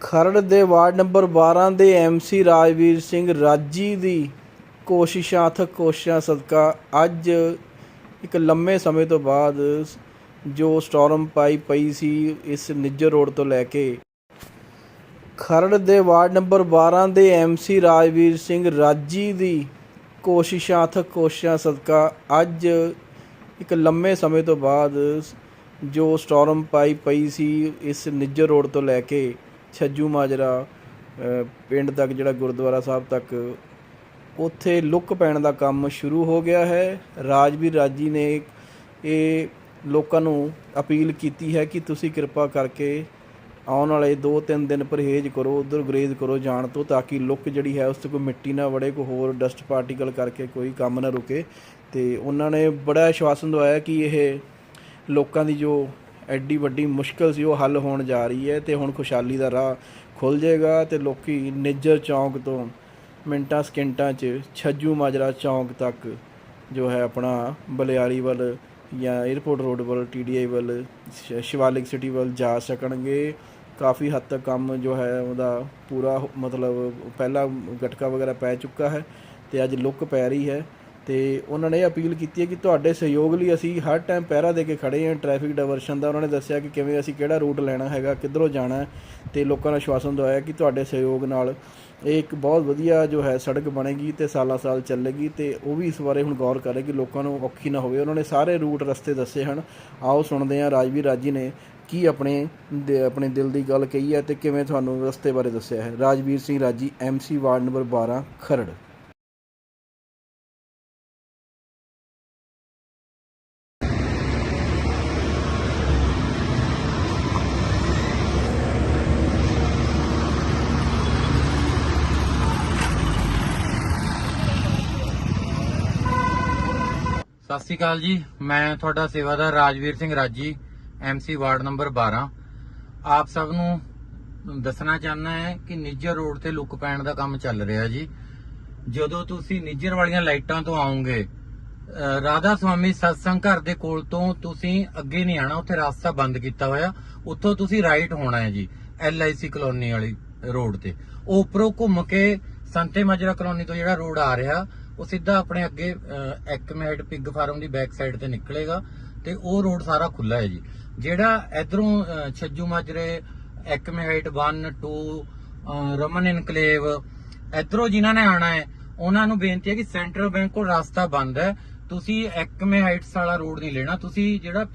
ਖਰੜ ਦੇ ward number 12 ਦੇ MC Rajveer Singh ਰਾਜੀ ਦੀ ਕੋਸ਼ਿਸ਼ਾਂ ਅਥਕ ਕੋਸ਼ਿਸ਼ਾਂ ਸਦਕਾ ਅੱਜ ਇੱਕ ਲੰਮੇ ਸਮੇਂ ਤੋਂ ਬਾਅਦ ਜੋ ਸਟਾਰਮ ਪਾਈ ਪਈ ਸੀ ਇਸ ਨਿੱਜਰ ਰੋਡ ਤੋਂ ਲੈ ਕੇ। ਖਰੜ ਦੇ ਵਾਰਡ ਨੰਬਰ 12 ਦੇ ਐਮਸੀ ਰਾਜਵੀਰ ਸਿੰਘ ਰਾਜੀ ਦੀ ਕੋਸ਼ਿਸ਼ਾਂ ਅਥਕ ਕੋਸ਼ਿਸ਼ਾਂ ਸਦਕਾ ਅੱਜ ਇੱਕ ਲੰਮੇ ਸਮੇਂ ਤੋਂ ਬਾਅਦ ਜੋ ਸਟਾਰਮ ਪਾਈ ਪਈ ਸੀ ਇਸ ਨਿੱਜਰ ਰੋਡ ਤੋਂ ਲੈ ਕੇ। ਛੱਜੂ ਮਾਜਰਾ ਪਿੰਡ ਤੱਕ ਜਿਹੜਾ ਗੁਰਦੁਆਰਾ ਸਾਹਿਬ ਤੱਕ, ਉੱਥੇ ਲੁੱਕ ਪੈਣ ਦਾ ਕੰਮ ਸ਼ੁਰੂ ਹੋ ਗਿਆ ਹੈ। ਰਾਜਵੀਰ ਰਾਜੀ ਨੇ ਇਹ ਲੋਕਾਂ ਨੂੰ ਅਪੀਲ ਕੀਤੀ ਹੈ ਕਿ ਤੁਸੀਂ ਕਿਰਪਾ ਕਰਕੇ ਆਉਣ ਵਾਲੇ 2-3 ਦਿਨ ਪਰਹੇਜ਼ ਕਰੋ, ਉਧਰ ਗੁਰੇਜ਼ ਕਰੋ ਜਾਣ ਤੋਂ, ਤਾਂ ਕਿ ਲੁੱਕ ਜਿਹੜੀ ਹੈ ਉਸ ਤੇ ਕੋਈ ਮਿੱਟੀ ਨਾ ਵੜੇ, ਕੋਈ ਹੋਰ ਡਸਟ ਪਾਰਟੀਕਲ ਕਰਕੇ ਕੋਈ ਕੰਮ ਨਾ ਰੁਕੇ। ਤੇ ਉਹਨਾਂ ਨੇ ਬੜਾ ਆਸ਼ਵਾਸਨ ਦਵਾਇਆ ਕਿ ਇਹ ਲੋਕਾਂ ਦੀ ਜੋ ਐਡੀ ਵੱਡੀ ਮੁਸ਼ਕਲ ਸੀ, ਉਹ ਹੱਲ ਹੋਣ ਜਾ ਰਹੀ ਹੈ ਤੇ ਹੁਣ ਖੁਸ਼ਹਾਲੀ ਦਾ ਰਾਹ ਖੁੱਲ ਜਾਏਗਾ ਤੇ ਲੋਕੀ ਨਿੱਜਰ ਚੌਂਕ ਤੋਂ ਮਿੰਟਾਂ ਸਕਿੰਟਾਂ 'ਚ ਛੱਜੂ ਮਾਜਰਾ ਚੌਂਕ ਤੱਕ ਜੋ ਹੈ ਆਪਣਾ ਬਲਿਆਰੀ ਵੱਲ ਜਾਂ 에ਅਰਪੋਰਟ ਰੋਡ ਵੱਲ ਟੀਡੀਆਈ ਵੱਲ ਸ਼ਿਵਾਲਿਕ ਸਿਟੀ ਵੱਲ ਜਾ ਸਕਣਗੇ। ਕਾਫੀ ਹੱਦ ਤੱਕ ਕੰਮ ਜੋ ਹੈ ਉਹਦਾ ਪੂਰਾ ਮਤਲਬ ਪਹਿਲਾ ਗਟਕਾ ਵਗੈਰਾ ਪੈ ਚੁੱਕਾ ਹੈ ਤੇ ਅੱਜ ਲੁੱਕ ਪੈ ਰਹੀ ਹੈ। ਤੇ ਉਹਨਾਂ ਨੇ ਇਹ ਅਪੀਲ ਕੀਤੀ ਹੈ ਕਿ ਤੁਹਾਡੇ ਸਹਿਯੋਗ ਲਈ ਅਸੀਂ ਹਰ ਟਾਈਮ ਪਹਿਰਾ ਦੇ ਕੇ ਖੜੇ ਹਾਂ ਟ੍ਰੈਫਿਕ ਡਾਇਵਰਸ਼ਨ ਦਾ। ਉਹਨਾਂ ਨੇ ਦੱਸਿਆ ਕਿ ਕਿਵੇਂ ਅਸੀਂ ਕਿਹੜਾ ਰੂਟ ਲੈਣਾ ਹੈਗਾ, ਕਿੱਧਰੋਂ ਜਾਣਾ ਹੈ ਤੇ ਲੋਕਾਂ ਨੂੰ ਆਸ਼ਵਾਸਨ ਦਵਾਇਆ ਕਿ ਤੁਹਾਡੇ ਸਹਿਯੋਗ ਨਾਲ ਇਹ ਇੱਕ ਬਹੁਤ ਵਧੀਆ ਜੋ ਹੈ ਸੜਕ ਬਣੇਗੀ ਤੇ ਸਾਲਾਂ ਸਾਲ ਚੱਲੇਗੀ ਤੇ ਉਹ ਵੀ ਇਸ ਬਾਰੇ ਹੁਣ ਗੌਰ ਕਰੇ ਕਿ ਲੋਕਾਂ ਨੂੰ ਔਖੀ ਨਾ ਹੋਵੇ। ਉਹਨਾਂ ਨੇ ਸਾਰੇ ਰੂਟ ਰਸਤੇ ਦੱਸੇ ਹਨ। ਆਓ ਸੁਣਦੇ ਹਾਂ ਰਾਜਵੀਰ ਰਾਜੀ ਨੇ ਕੀ ਆਪਣੇ ਦੇ- ਆਪਣੇ ਦਿਲ ਦੀ ਗੱਲ ਕਹੀ ਹੈ ਤੇ ਕਿਵੇਂ ਤੁਹਾਨੂੰ ਰਸਤੇ ਬਾਰੇ ਦੱਸਿਆ ਹੈ। ਰਾਜਵੀਰ ਸਿੰਘ ਰਾਜੀ ਐਮਸੀ ਵਾਰਡ ਨੰਬਰ 12 ਖਰੜ। ਸਤਿ ਸ਼੍ਰੀ ਅਕਾਲ ਜੀ। ਮੈਂ ਤੁਹਾਡਾ ਸੇਵਾਦਾਰ ਰਾਜਵੀਰ ਸਿੰਘ ਰਾਜੀ ਐਮਸੀ ਵਾਰਡ ਨੰਬਰ 12 ਆਪ ਸਭ ਨੂੰ ਦੱਸਣਾ ਚਾਹੁੰਦਾ ਹੈ ਕਿ ਨਿੱਜਰ ਰੋਡ ਤੇ ਲੁੱਕ ਪੈਣ ਦਾ ਕੰਮ ਚੱਲ ਰਿਹਾ ਜੀ। ਜਦੋਂ ਤੁਸੀਂ ਨਿੱਜਰ ਵਾਲੀਆਂ ਲਾਈਟਾਂ ਤੋਂ ਆਉਂਗੇ ਰਾਧਾ ਸਵਾਮੀ ਸਤਸੰਗ ਘਰ ਦੇ ਕੋਲ ਤੋਂ ਤੁਸੀਂ ਅੱਗੇ ਨਹੀਂ ਆਣਾ ਉੱਥੇ ਰਸਤਾ ਬੰਦ ਕੀਤਾ ਹੋਇਆ। ਉੱਥੋਂ ਤੁਸੀਂ ਰਾਈਟ ਹੋਣਾ ਹੈ ਜੀ ਐਲਆਈਸੀ ਕਲੋਨੀ ਵਾਲੀ ਰੋਡ ਤੇ। ਉਹ ਉੱਪਰੋਂ ਘੁੰਮ ਕੇ ਸੰਤੇ ਮਜਰਾ ਕਲੋਨੀ ਤੋਂ ਜਿਹੜਾ ਰੋਡ ਆ ਰਿਹਾ ਉਹ ਸਿੱਧਾ ਆਪਣੇ ਅੱਗੇ ਐਕਮੇਡ ਪਿਗ ਫਾਰਮ ਦੀ ਬੈਕ ਸਾਈਡ ਤੇ ਨਿਕਲੇਗਾ ਤੇ ਉਹ ਰੋਡ ਸਾਰਾ ਖੁੱਲਾ ਹੈ ਜੀ। ਜਿਹੜਾ ਇਧਰੋਂ ਛੱਜੂ ਮਾਜਰੇ ਐਕਮੇਡ 1 2 ਅਹ, ਰਮਨ ਇਨਕਲੇਵ ਇਧਰੋਂ ਜਿਨ੍ਹਾਂ ਨੇ ਆਣਾ ਹੈ ਉਹਨਾਂ ਨੂੰ ਬੇਨਤੀ ਹੈ ਕਿ ਸੈਂਟਰਲ ਬੈਂਕ ਕੋਲ ਰਸਤਾ ਬੰਦ ਹੈ। ਤੁਸੀਂ ਐਕਮੇ ਹਾਈਟਸ ਵਾਲਾ ਰੋਡ ਨਹੀਂ ਲੈਣਾ ਤੁਸੀਂ ਜਿਹੜਾ